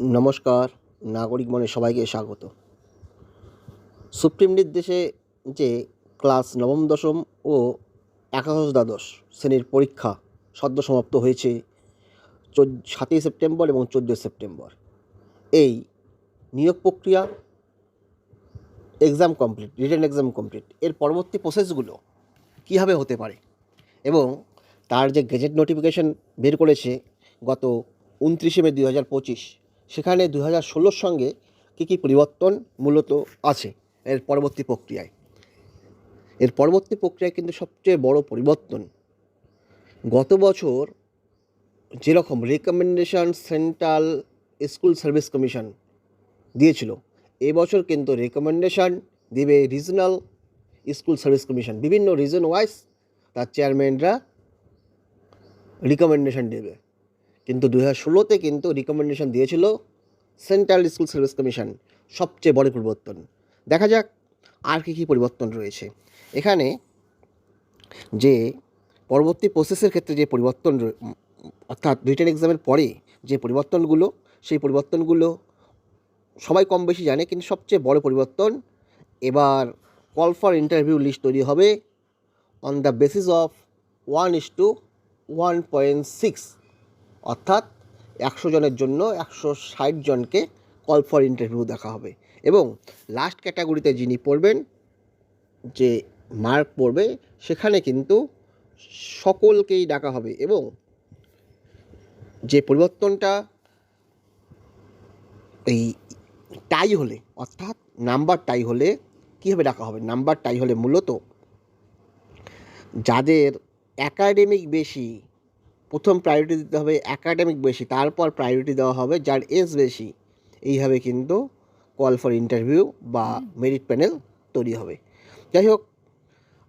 নমস্কার, নাগরিক মনে সবাইকে স্বাগত। সুপ্রিম নির্দেশে যে ক্লাস নবম, দশম ও একাদশ দ্বাদশ শ্রেণির পরীক্ষা সদ্য সমাপ্ত হয়েছে সাতই সেপ্টেম্বর এবং চোদ্দোই সেপ্টেম্বর। এই নিয়োগ প্রক্রিয়া exam complete return exam complete এর পরবর্তী প্রসেসগুলো কীভাবে হতে পারে এবং তার যে গেজেট নোটিফিকেশন বের করেছে গত উনত্রিশে মে দুই হাজার পঁচিশ সেখানে দু হাজার ষোলোর সঙ্গে কী কী পরিবর্তন মূলত আছে এর পরবর্তী প্রক্রিয়ায়? এর পরবর্তী প্রক্রিয়ায় কিন্তু সবচেয়ে বড় পরিবর্তন গত বছর যেরকম recommendation central school service commission দিয়েছিল, এবছর কিন্তু রেকমেন্ডেশন দেবে রিজনাল স্কুল সার্ভিস কমিশন বিভিন্ন রিজন ওয়াইজ তার চেয়ারম্যানরা রিকমেন্ডেশন দেবে। কিন্তু দু হাজার ষোলোতে কিন্তু রিকমেন্ডেশন দিয়েছিল সেন্ট্রাল স্কুল সার্ভিস কমিশন সবচেয়ে বড় পরিবর্তন। দেখা যাক আর কী কী পরিবর্তন রয়েছে। এখানে যে পরবর্তী প্রসেসের ক্ষেত্রে যে পরিবর্তন অর্থাৎ রিটেন এক্সামের পরে যে পরিবর্তনগুলো, সেই পরিবর্তনগুলো সবাই কম বেশি জানে, কিন্তু সবচেয়ে বড় পরিবর্তন এবার কল ফর ইন্টারভিউ লিস্ট তৈরি হবে on the basis of one is to one point six অর্থাৎ একশো জনের জন্য একশো ষাট জনকে কল ফর ইন্টারভিউ দেখা হবে। এবং লাস্ট ক্যাটাগরিতে যিনি পড়বেন, যে মার্ক পড়বে, সেখানে কিন্তু সকলকেই ডাকা হবে। এবং যে পরিবর্তনটা এই টাই হলে, অর্থাৎ নাম্বার টাই হলে কীভাবে ডাকা হবে? নাম্বার টাই হলে মূলত যাদের একাডেমিক বেশি প্রথম প্রায়োরিটি দিতে হবে একাডেমিক বেশি তারপর প্রায়োরিটি দেওয়া হবে যার এজ বেশি। এইভাবে কিন্তু কল ফর ইন্টারভিউ বা মেরিট প্যানেল তৈরি হবে। যাই হোক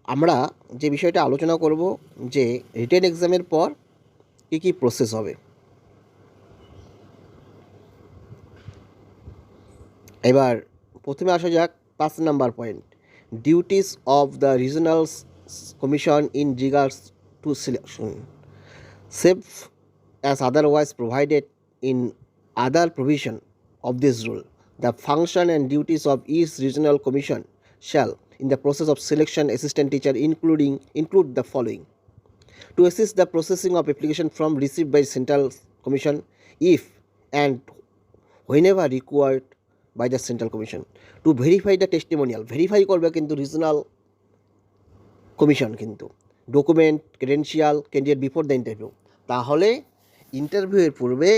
আমরা যে বিষয়টা আলোচনা করব যে রিটেন এক্সামের পর কী কী প্রসেস হবে। এবার প্রথমে আসা যাক পাঁচ number point duties of the regional commission in regards to selection save as otherwise provided in other provision of this rule. The function and duties of each regional commission shall, in the process of selection assistant teacher, including include the following: to assist the processing of application from received by central commission, if and whenever required by the central commission, to verify the testimonial. Verify করবে কিন্তু regional commission কিন্তু document credential candidate before the interview তাহলে ইন্টারভিউয়ের পূর্বে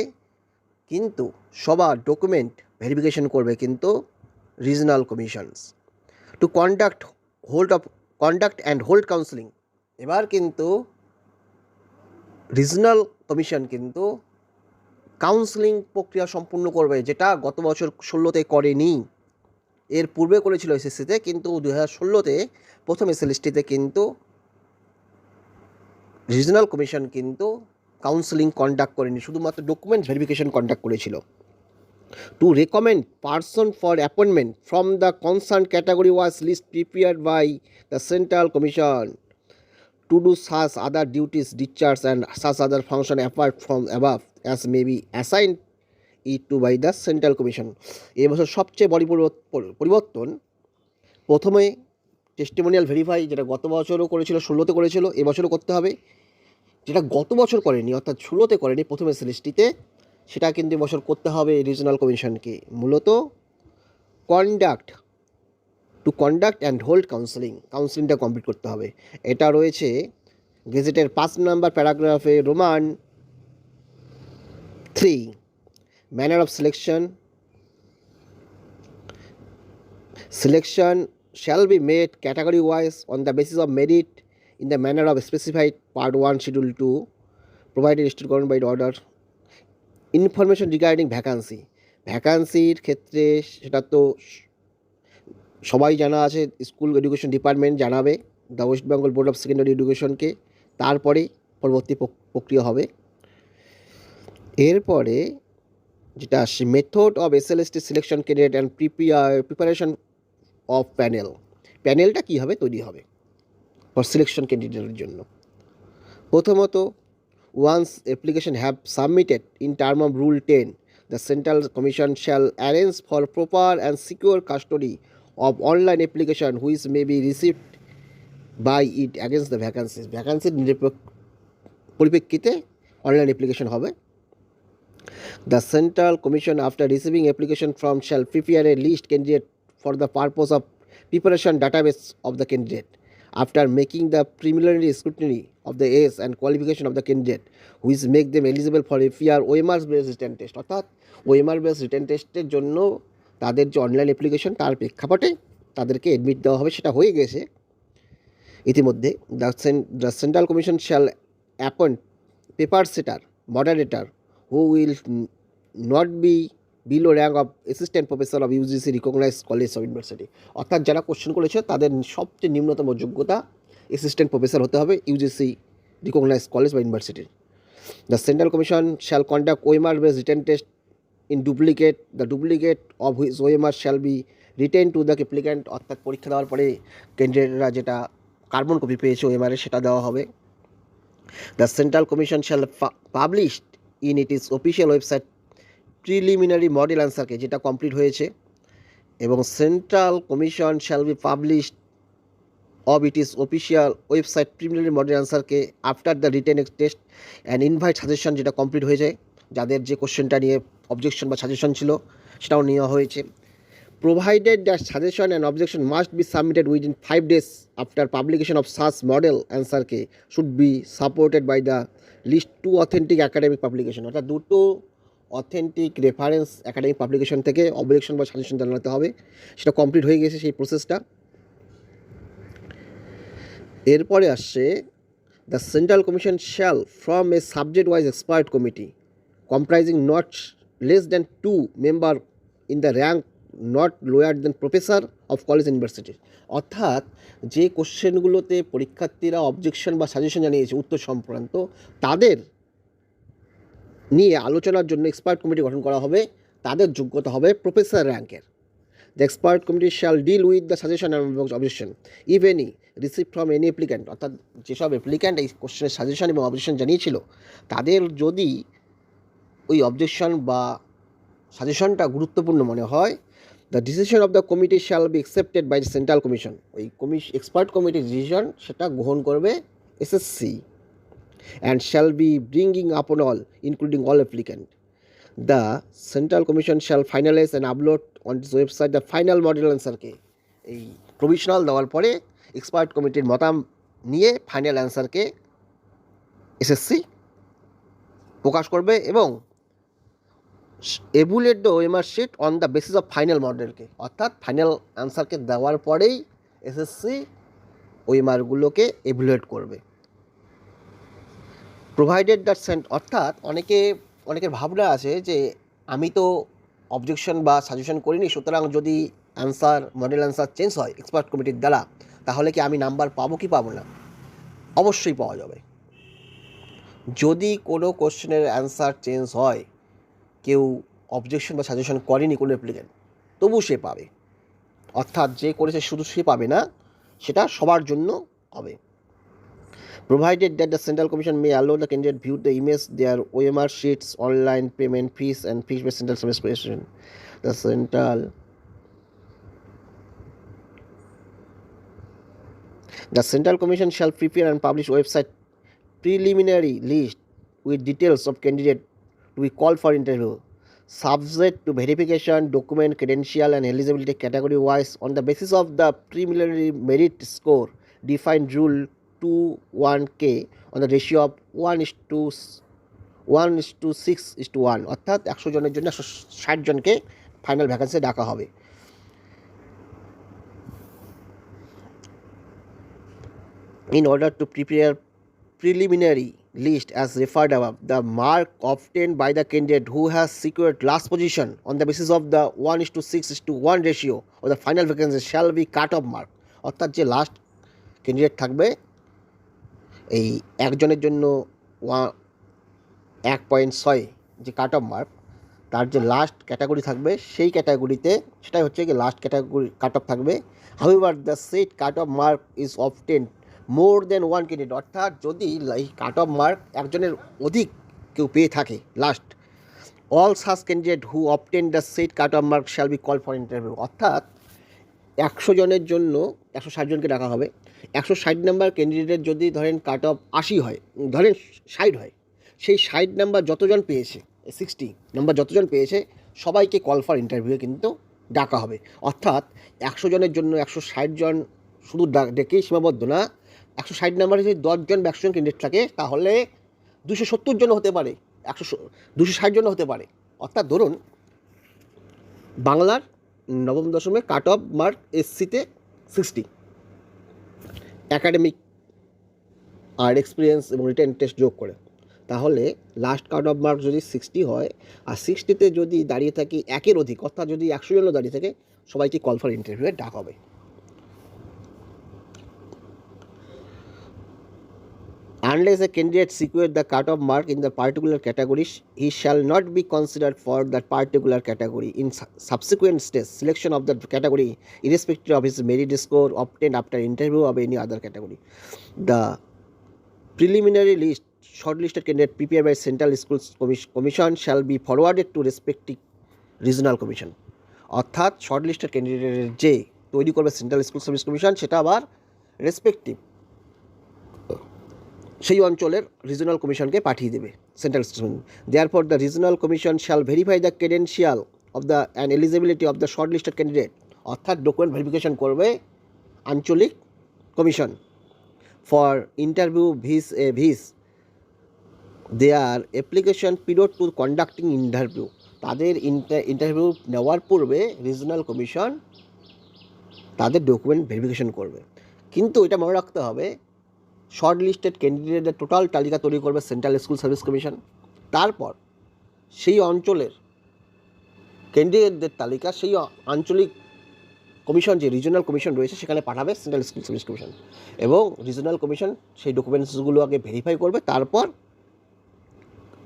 কিন্তু সবার document verification করবে কিন্তু regional commissions to conduct hold of conduct and hold counselling এবার কিন্তু রিজনাল কমিশন কিন্তু কাউন্সিলিং প্রক্রিয়া সম্পূর্ণ করবে, যেটা গত বছর ষোলোতে করেনি। এর পূর্বে করেছিল এসএসসিতে কিন্তু দু হাজার ষোলোতে প্রথম এসএলএসটিতে কিন্তু রিজনাল কমিশন কিন্তু কাউন্সিলিং কন্ডাক্ট করেনি, শুধুমাত্র ডকুমেন্ট ভেরিফিকেশন কন্ডাক্ট করেছিল। To recommend person for appointment from the concern category was list prepared by the central commission to do such other duties discharge and such other function apart from above as may be assigned to by the central commission এবছর সবচেয়ে বড় পরিবর্তন, প্রথমে testimonial verify যেটা গত বছরও করেছিল, ষোলোতে করেছিল এবছরও করতে হবে। যেটা গত বছর করেনি, অর্থাৎ ষোলোতে করেনি প্রথম এসএলএসটিতে সেটা কিন্তু এবছর করতে হবে রিজনাল কমিশনকে মূলত conduct to conduct and hold counselling কাউন্সিলিংটা complete করতে হবে। এটা রয়েছে গেজেটের পাঁচ number প্যারাগ্রাফে Roman three manner of selection selection shall be made category wise on the basis of merit in the manner of specified part 1 schedule 2 provided state government by order. Information regarding vacancy. ভ্যাকান্সির ক্ষেত্রে সেটা তো সবাই জানা আছে school education department জানাবে the West Bengal board of secondary এডুকেশনকে তারপরে পরবর্তী প্রক- প্রক্রিয়া হবে। এরপরে যেটা আসছে method of SLST selection candidate and prepare preparation of panel প্যানেলটা কীভাবে তৈরি হবে। ফর সিলেকশন ক্যান্ডিডেটের জন্য। প্রথমত once application have submitted in term of rule ten the central commission shall arrange for proper and secure custody of online application which may be received by it against the vacancies ভ্যাকান্সির পরিপ্রেক্ষিতে online application হবে। The central commission after receiving application from shall prepare a list candidate for the purpose of preparation database of the candidate After making the preliminary scrutiny of the age and qualification of the candidate, which make them eligible for appear OMR based written test. অর্থাৎ OMR base written টেস্টের জন্য তাদের যে online application তার প্রেক্ষাপটে তাদেরকে admit দেওয়া হবে সেটা হয়ে গেছে ইতিমধ্যে the central commission shall appoint paper setter moderator who will not be below rank of assistant professor of UGC recognise college of university অর্থাৎ যারা কোশ্চেন করেছে, তাদের সবচেয়ে নিম্নতম যোগ্যতা অ্যাসিস্ট্যান্ট প্রফেসর হতে হবে ইউজিসি রিকগনাইজ কলেজ বা ইউনিভার্সিটির the central commission shall conduct OMR base written test in duplicate the duplicate of which OMR shall be written to the applicant অর্থাৎ পরীক্ষা দেওয়ার পরে ক্যান্ডিডেটরা যেটা কার্বন কপি পেয়েছে ওএমআরে সেটা দেওয়া হবে। The central commission shall published in its official website preliminary model অ্যান্সারকে যেটা কমপ্লিট হয়েছে, এবং central commission shall be publish of its official website preliminary model অ্যান্সারকে after the written test and invite suggestion যেটা complete হয়ে যায় যাদের যে কোশ্চেনটা নিয়ে অবজেকশন বা সাজেশন ছিল সেটাও নেওয়া হয়েছে। Provided that suggestion and objection must be submitted within five days after publication of such model অ্যান্সারকে should be supported by the least two authentic academic publication অর্থাৎ দুটো অথেন্টিক রেফারেন্স একাডেমিক পাবলিকেশন থেকে objection বা suggestion জানাতে হবে। সেটা complete হয়ে গেছে সেই প্রসেসটা এরপরে আসছে the central commission shall form a subject wise expert committee comprising not less than two member in the rank not lower than professor of college university অর্থাৎ যে কোশ্চেনগুলোতে পরীক্ষার্থীরা অবজেকশন বা সাজেশন জানিয়েছে, উত্তর সংক্রান্ত তাদের নিয়ে আলোচনার জন্য এক্সপার্ট কমিটি গঠন করা হবে। তাদের যোগ্যতা হবে প্রফেসর র্যাঙ্কের the expert committee shall deal with the suggestion and objection if any receive from any applicant অর্থাৎ যেসব অ্যাপ্লিক্যান্ট এই কোশ্চেনের সাজেশন এবং অবজেকশন জানিয়েছিল, তাদের যদি ওই অবজেকশন বা সাজেশনটা গুরুত্বপূর্ণ মনে হয় the decision of the committee shall be accepted by the central commission ওই কমিশ এক্সপার্ট কমিটির ডিসিশন সেটা গ্রহণ করবে SSC and shall be bringing upon all including all applicant the central commission shall finalise and upload on this website the final model অ্যান্সারকে এই provisional দেওয়ার পরে expert কমিটির মতাম নিয়ে ফাইনাল অ্যান্সারকে এসএসসি প্রকাশ করবে এবং evaluate the OMR sheet on the basis of final মডেলকে অর্থাৎ final অ্যান্সারকে দেওয়ার পরেই এসএসসি ওয়েমারগুলোকে এভুলেট করবে। প্রোভাইডেড দ্যাট সেন্ট অর্থাৎ অনেকে, অনেকের ভাবনা আছে যে আমি তো অবজেকশন বা সাজেশন করিনি, সুতরাং যদি অ্যান্সার মডেল অ্যান্সার চেঞ্জ হয় এক্সপার্ট কমিটির দ্বারা, তাহলে কি আমি নাম্বার পাবো কি পাবো না? অবশ্যই পাওয়া যাবে। যদি কোনো কোশ্চেনের অ্যান্সার চেঞ্জ হয়, কেউ অবজেকশন বা সাজেশন করেনি কোনো অ্যাপ্লিক্যান্ট তবু সে পাবে। অর্থাৎ যে করেছে শুধু সে পাবে না, সেটা সবার জন্য হবে। Provided that the Central Commission may allow the candidate view the image, their OMR sheets, online payment fees, and fees by Central Service Commission. The Central The Central Commission shall prepare and publish website preliminary list with details of candidate to be called for interview, subject to verification, document, credential, and eligibility category wise on the basis of the preliminary merit score defined rule 2 1k on the ratio of 1 is to 1 is to 6 is to 1 অর্থাৎ একশো জনের জন্য একশো ষাট জনকে final vacancy ডাকা হবে in order to prepare preliminary list as referred above the mark obtained by the candidate who has secured last position on the basis of the 1 is to 6 is to 1 ratio of the final vacancy shall be cut off mark অর্থাৎ যে last candidate থাকবে এই একজনের জন্য এক point ছয় যে cut off mark তার যে লাস্ট ক্যাটাগরি থাকবে, সেই ক্যাটাগরিতে সেটাই হচ্ছে কি লাস্ট ক্যাটাগরি কাট অফ থাকবে। However the set cut off mark is obtain more than one candidate অর্থাৎ যদি এই কাট অফ মার্ক একজনের অধিক কেউ পেয়ে থাকে last all such candidate who obtain the set cut off mark shall be call for interview অর্থাৎ একশো জনের জন্য একশো ষাট জনকে ডাকা হবে। একশো ষাট নাম্বার ক্যান্ডিডেটের যদি ধরেন কাট অফ আশি হয়, ধরেন ষাট হয়, সেই ষাট নাম্বার যতজন পেয়েছে সিক্সটি নাম্বার যতজন পেয়েছে, সবাইকে কল ফর ইন্টারভিউয়ে কিন্তু ডাকা হবে। অর্থাৎ একশো জনের জন্য একশো ষাট জন শুধু ডেকেই সীমাবদ্ধ না, একশো ষাট নাম্বারে যদি দশজন বা একশো জন ক্যান্ডিডেট থাকে, তাহলে দুশো সত্তর জন হতে পারে, একশো দুশো ষাট জন হতে পারে। অর্থাৎ ধরুন, বাংলার নবম দশমে কাট অফ মার্ক এসসিতে সিক্সটি একাডেমিক আর এক্সপিরিয়েন্স এবং রিটার্ন টেস্ট যোগ করে। তাহলে লাস্ট কার্ড অফ মার্ক যদি সিক্সটি হয়, আর সিক্সটিতে যদি দাঁড়িয়ে থাকি একের অধিক, অর্থাৎ যদি একশো জনও দাঁড়িয়ে থাকে, সবাইকে কল ফর ইন্টারভিউয়ে ডাক হবে। Unless a candidate secures the cut-off mark in the particular category, he shall not be considered for that particular category in su- subsequent stage selection of the category, irrespective of his merit score obtained after interview of any other category. The preliminary list, shortlisted candidate prepared by Central Schools Commission shall be forwarded to respective regional commission অর্থাৎ shortlisted ক্যান্ডিডেটের যে তৈরি করবে central school service commission সেটা আবার respective সেই অঞ্চলের regional কমিশনকে পাঠিয়ে দেবে central station therefore the regional commission shall verify the credential of the and eligibility of the shortlisted candidate অর্থাৎ ডকুমেন্ট ভেরিফিকেশন করবে আঞ্চলিক commission for interview vis a vis their application period to conducting interview তাদের interview নেওয়ার পূর্বে regional commission তাদের document verification করবে। কিন্তু এটা মনে রাখতে হবে শর্ট লিস্টেড ক্যান্ডিডেটের টোটাল তালিকা তৈরি করবে সেন্ট্রাল স্কুল সার্ভিস কমিশন তারপর সেই অঞ্চলের ক্যান্ডিডেটদের তালিকা, সেই আঞ্চলিক কমিশন যে রিজনাল কমিশন রয়েছে, সেখানে পাঠাবে সেন্ট্রাল স্কুল সার্ভিস কমিশন এবং রিজনাল কমিশন সেই ডকুমেন্টসগুলো আগে ভেরিফাই করবে, তারপর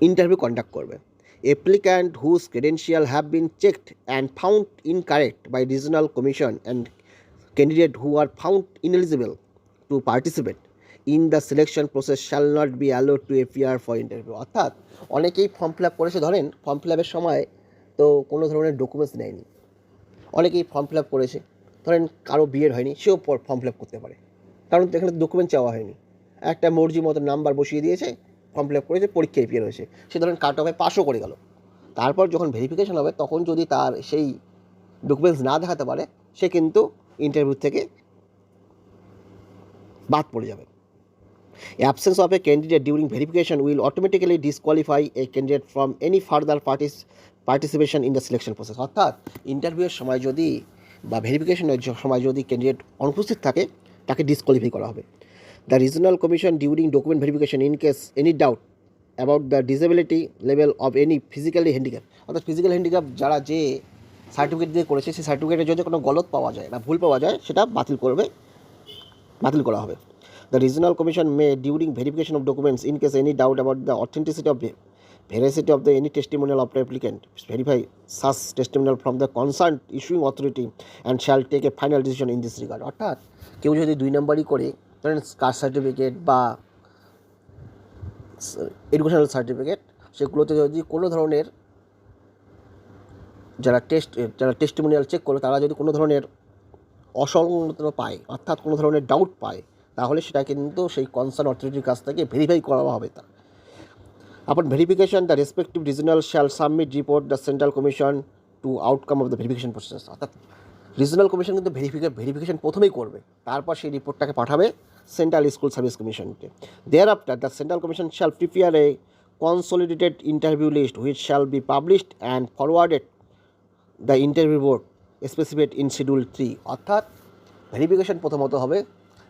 ইন্টারভিউ কন্ডাক্ট করবে। Applicant whose credential have been checked and found incorrect by regional commission and candidate who are found ineligible to participate in the selection process shall not be allowed to appear for interview অর্থাৎ অনেকেই form fill up করেছে, ধরেন form fill আপের সময় তো কোনো ধরনের documents নেয়নি। অনেকেই ফর্ম ফিল আপ করেছে, ধরেন কারও বিয়ের হয়নি, সেও ফর্ম ফিল আপ করতে পারে। কারণ এখানে ডকুমেন্ট চাওয়া হয়নি। একটা মর্জি মতো নাম্বার বসিয়ে দিয়েছে ফর্ম ফিল আপ করেছে, পরীক্ষায় এপিয়ার হয়েছে। সে ধরেন কাট অফে পাসও করে গেল। তারপর যখন ভেরিফিকেশন হবে, তখন যদি তার সেই ডকুমেন্টস না দেখাতে পারে, সে কিন্তু ইন্টারভিউ থেকে বাদ পড়ে যাবে। Absence of a candidate during verification will automatically disqualify a candidate from any further parties participation in the selection process অর্থাৎ ইন্টারভিউয়ের সময় যদি বা ভেরিফিকেশনের সময় যদি ক্যান্ডিডেট অনুপস্থিত থাকে, তাকে ডিসকোয়ালিফাই করা হবে। The regional commission during document verification in case any doubt about the disability level of any physically handicap অর্থাৎ ফিজিক্যাল হ্যান্ডিক্যাপ যারা যে সার্টিফিকেট দিয়ে করেছে, সেই সার্টিফিকেটে যদি কোনো গলত পাওয়া যায় বা ভুল পাওয়া যায়, সেটা বাতিল করবে, বাতিল করা হবে। The regional commission may during verification of documents in case any doubt about the authenticity of veracity of the any testimonial of applicant verify such testimonial from the concern issuing authority and shall take a final decision in this regard অর্থাৎ, কেউ যদি দুই নম্বরই করে, ধরেন caste certificate বা educational certificate সেগুলোতে যদি কোনো ধরনের যারা টেস্ট যারা টেস্টিমোনিয়াল চেক করবে তারা যদি কোনো ধরনের অসংগত পায়, অর্থাৎ কোনো ধরনের ডাউট পায় তাহলে সেটা কিন্তু সেই কনসার্ন অথরিটির কাছ থেকে ভেরিফাই করা হবে তা। Upon verification the respective regional shall submit report the central commission to outcome of the verification process অর্থাৎ রিজনাল কমিশন কিন্তু ভেরিফিকে ভেরিফিকেশন প্রথমেই করবে। তারপর সেই রিপোর্টটাকে পাঠাবে সেন্ট্রাল স্কুল সার্ভিস কমিশনকে thereafter the central commission shall prepare a consolidated interview list which shall be published and forwarded the interview board specific in schedule three অর্থাৎ ভেরিফিকেশন প্রথমত হবে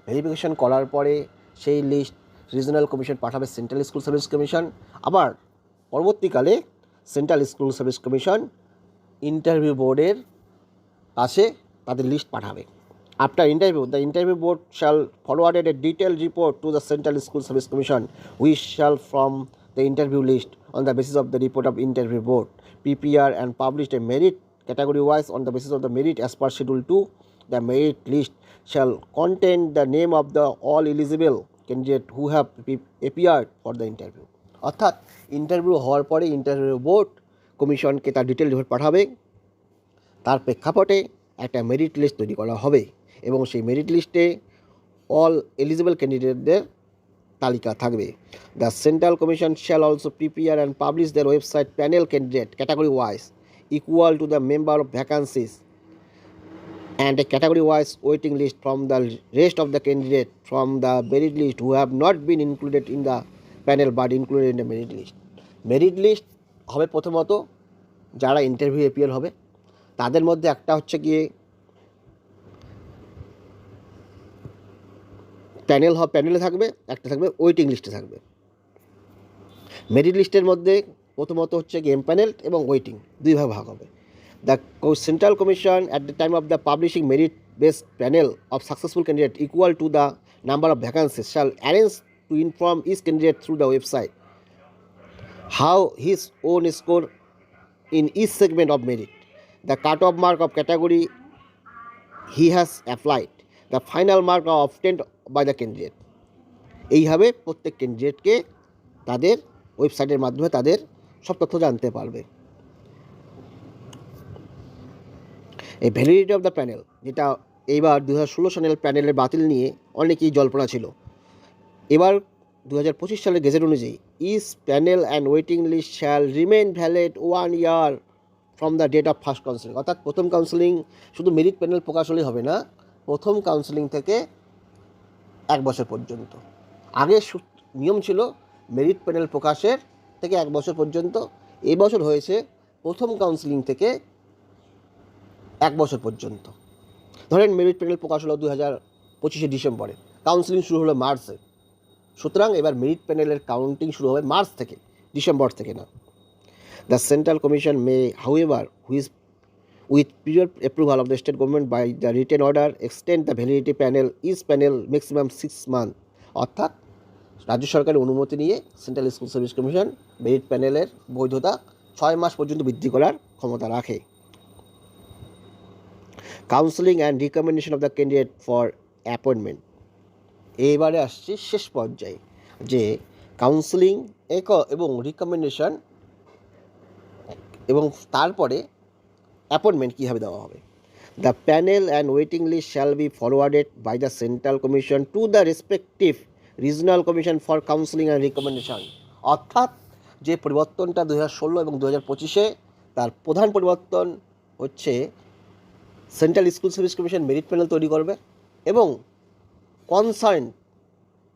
ভেরিফিকেশন করার পরে সেই লিস্ট রিজনাল কমিশন পাঠাবে central school service commission আবার পরবর্তীকালে central school service commission interview বোর্ডের কাছে তাদের লিস্ট পাঠাবে। After interview the interview board shall forwarded a detail report to the central school service commission which shall form the interview list on the basis of the report of interview board PPR and published a merit category wise on the basis of the merit as per schedule 2 the merit list shall contain the name of the all eligible candidate who have pe- appeared for the interview. অর্থাৎ interview হওয়ার পরে interview board কমিশনকে তার detail report পাঠাবে। তার প্রেক্ষাপটে একটা merit list তৈরি করা হবে এবং সেই মেরিট লিস্টে অল এলিজিবল ক্যান্ডিডেটদের তালিকা থাকবে। The central commission shall also prepare and publish their website panel candidate category wise equal to the member of vacancies and a category wise waiting list from the rest of the candidate from the merit list who have not been included in the panel but included in the merit list merit list হবে প্রথমত যারা interview appear হবে তাদের মধ্যে একটা হচ্ছে গিয়ে panel হবে প্যানেলে থাকবে একটা থাকবে ওয়েটিং লিস্টে থাকবে মেরিট লিস্টের মধ্যে প্রথমত হচ্ছে গেম প্যানেল এবং ওয়েটিং দুই ভাগ ভাগ হবে The Central Commission at the time of the publishing merit-based panel of successful candidate equal to the number of vacancies shall arrange to inform each candidate through the website how his own score in each segment of merit, the cut-off mark of category he has applied, the final mark obtained by the candidate. এইভাবে প্রত্যেক ক্যান্ডিডেটকে তাদের ওয়েবসাইটের মাধ্যমে তাদের সব তথ্য জানতে পারবে এই ভ্যালিডিটি অফ দ্য প্যানেল যেটা এইবার দু হাজার ষোলো সালের প্যানেলের বাতিল নিয়ে অনেকেই জল্পনা ছিল। এবার দু হাজার পঁচিশ সালের গেজেট অনুযায়ী this panel and waiting list shall remain valid one year from the date of first counselling অর্থাৎ প্রথম কাউন্সিলিং শুধু মেরিট প্যানেল প্রকাশ হলেই হবে না, প্রথম কাউন্সিলিং থেকে এক বছর পর্যন্ত। আগে নিয়ম ছিল মেরিট প্যানেল প্রকাশের থেকে এক বছর পর্যন্ত। এই বছর হয়েছে প্রথম কাউন্সিলিং থেকে এক বছর পর্যন্ত। ধরেন মেরিট প্যানেল প্রকাশ হলো দু হাজার পঁচিশে ডিসেম্বরে কাউন্সিলিং শুরু হলো মার্চে। সুতরাং এবার মেরিট প্যানেলের কাউন্টিং শুরু হবে মার্চ থেকে, ডিসেম্বর থেকে না। The central commission may however which with period approval of the state government by the written order extend the validity panel is panel maximum six month অর্থাৎ রাজ্য সরকারের অনুমতি নিয়ে central school service commission merit প্যানেলের বৈধতা ছয় মাস পর্যন্ত বৃদ্ধি করার ক্ষমতা রাখে। Counselling and recommendation of the candidate for appointment এইবারে আসছে শেষ পর্যায়ে, যে কাউন্সিলিং এক এবং রিকমেন্ডেশন এবং তারপরে অ্যাপয়েন্টমেন্ট কীভাবে দেওয়া হবে? The panel and waiting list shall be forwarded by the central commission to the respective regional commission for counselling and recommendation অর্থাৎ যে পরিবর্তনটা দু হাজার ষোলো এবং দু হাজার পঁচিশে, তার প্রধান পরিবর্তন হচ্ছে central school service commission merit panel তৈরি করবে এবং কনসার্ন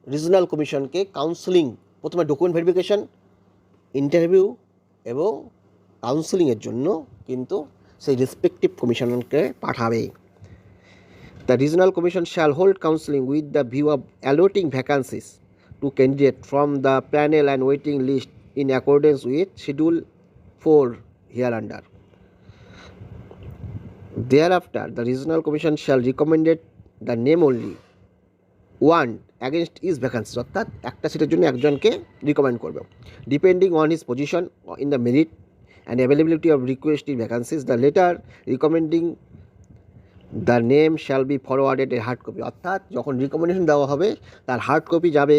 রিজনাল কমিশনকে কাউন্সিলিং, প্রথমে ডকুমেন্ট ভেরিফিকেশন, ইন্টারভিউ এবং কাউন্সিলিংয়ের জন্য কিন্তু সেই রেসপেক্টিভ কমিশনকে পাঠাবে। The regional commission shall hold counselling with the view of allotting vacancies to candidate from the panel and waiting list in accordance with schedule four hereunder Thereafter, the regional commission shall recommend the name only. One against each vacancy. অর্থাৎ একটা সিটের জন্য একজনকে recommend করবে। Depending on his position in the merit and availability of requesting vacancies the letter recommending the name shall be forwarded a hard copy অর্থাৎ যখন recommendation দেওয়া হবে তার হার্ড কপি যাবে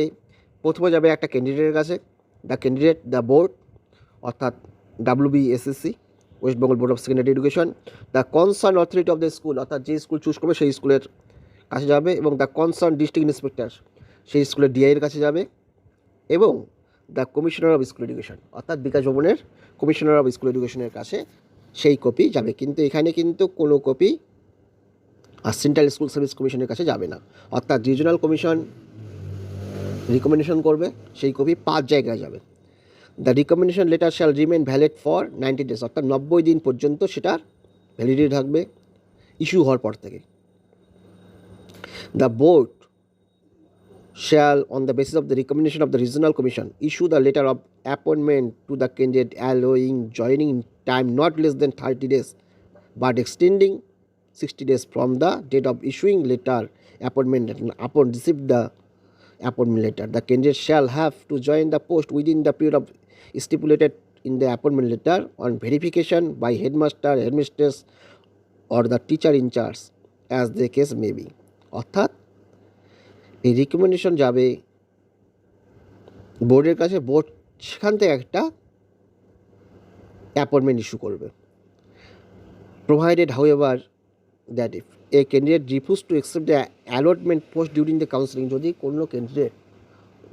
প্রথমে যাবে একটা ক্যান্ডিডেটের কাছে। দ্য ক্যান্ডিডেট দ্য বোর্ড অর্থাৎ WBSSC West Bengal board of secondary education the concern authority of the school অর্থাৎ যে স্কুল চুজ করবে সেই স্কুলের কাছে যাবে এবং দ্য কনসার্ন ডিস্ট্রিক্ট ইন্সপেক্টর সেই স্কুলের ডিআইয়ের কাছে যাবে এবং the commissioner of school education অর্থাৎ বিকাশ ভবনের কমিশনার অফ স্কুল এডুকেশনের কাছে সেই কপি যাবে। কিন্তু এখানে কিন্তু কোনো কপি আর সেন্ট্রাল স্কুল সার্ভিস কমিশনের কাছে যাবে না। অর্থাৎ রিজনাল কমিশন রিকমেন্ডেশন করবে, সেই কপি পাঁচ জায়গায় যাবে। The recommendation letter shall remain valid for ninety days অর্থাৎ নব্বই দিন পর্যন্ত সেটার ভ্যালিডিটি থাকবে ইস্যু হওয়ার পর থেকে। The board shall on the basis of the recommendation of the regional commission issue the letter of appointment to the candidate allowing joining time not less than thirty days but extending sixty days from the date of issuing letter appointment upon receive the appointment letter the candidate shall have to join the post within the period of stipulated in the appointment letter on verification by headmaster, headmistress, or the teacher in charge, as the case may be. অর্থাৎ এই recommendation যাবে বোর্ডের কাছে board সেখান থেকে একটা appointment issue করবে provided however that if a candidate refuse to accept the allotment post during the counseling যদি কোনো ক্যান্ডিডেট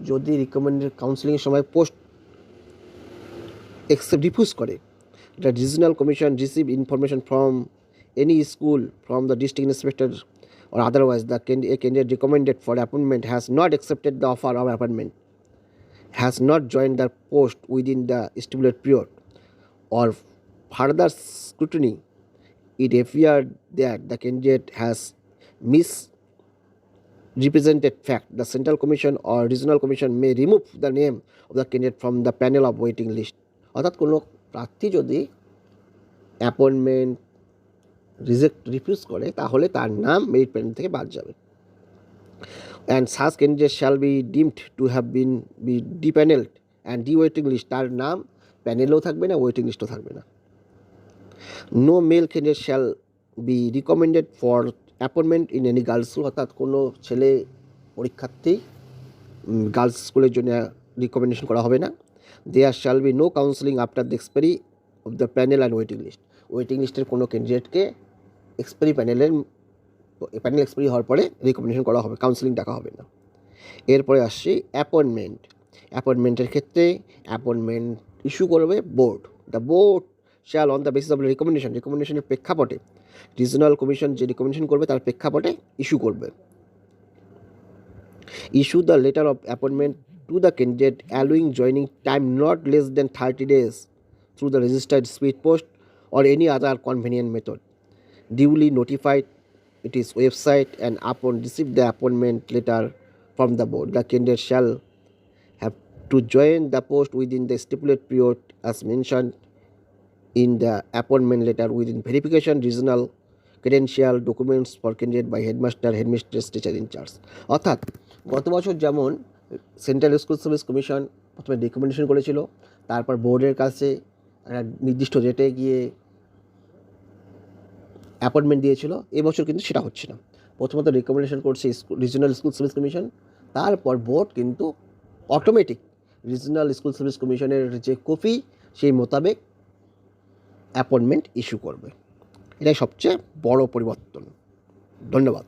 যদি রিকমেন্ডেড কাউন্সিলিংয়ের সময় পোস্ট accept refuse করে the regional commission receive information from any school from the district inspector or otherwise the candidate recommended for appointment has not accepted the offer of appointment has not joined the post within the stipulated period or further scrutiny it appeared that the candidate has misrepresented fact, the Central Commission or Regional Commission may remove the name of the candidate from the panel of waiting list. অর্থাৎ কোনো প্রার্থী যদি appointment reject refuse করে, তাহলে তার নাম merit panel থেকে বাদ যাবে। And such candidate shall be deemed to have been be depanelled and the waiting list তার নাম প্যানেলেও থাকবে না ওয়েটিং লিস্টও থাকবে না। No male candidate shall be recommended for appointment in any girls school অর্থাৎ কোনো ছেলে পরীক্ষার্থী গার্লস স্কুলের জন্য রিকমেন্ডেশন করা হবে না। There shall be no counselling after the expiry of the panel and waiting list waiting লিস্টের কোনো ক্যান্ডিডেটকে এক্সপায়ারি প্যানেলের প্যানেল এক্সপায়ারি হওয়ার পরে রিকমেন্ডেশন করা হবে কাউন্সিলিং ডাকা হবে না। এরপরে আসছি অ্যাপয়েন্টমেন্ট অ্যাপয়েন্টমেন্টের ক্ষেত্রে অ্যাপয়েন্টমেন্ট ইস্যু করবে board the board shall on the basis of recommendation রিকমেন্ডেশনের প্রেক্ষাপটে রিজনাল কমিশন যে রিকমেন্ডেশন করবে তার প্রেক্ষাপটে ইস্যু করবে। Issue the letter of appointment to the candidate allowing joining time not less than thirty days through the registered speed post or any other convenient method duly notified it is website and upon receive the appointment letter from the board the candidate shall have to join the post within the stipulated period as mentioned in the appointment letter within verification regional credential documents for candidate by headmaster headmistress teacher in charge অর্থাৎ গত বছর যেমন central school service commission প্রথমে recommendation করেছিল, তারপর বোর্ডের কাছে একটা নির্দিষ্ট ডেটে গিয়ে অ্যাপয়েন্টমেন্ট দিয়েছিল। এবছর কিন্তু সেটা হচ্ছে না। প্রথমত রিকমেন্ডেশন করছে school regional school service commission তারপর বোর্ড কিন্তু অটোমেটিক রিজনাল স্কুল সার্ভিস কমিশনের যে কপি, সেই মোতাবেক অ্যাপয়েন্টমেন্ট ইস্যু করবে। এটাই সবচেয়ে বড় পরিবর্তন। ধন্যবাদ।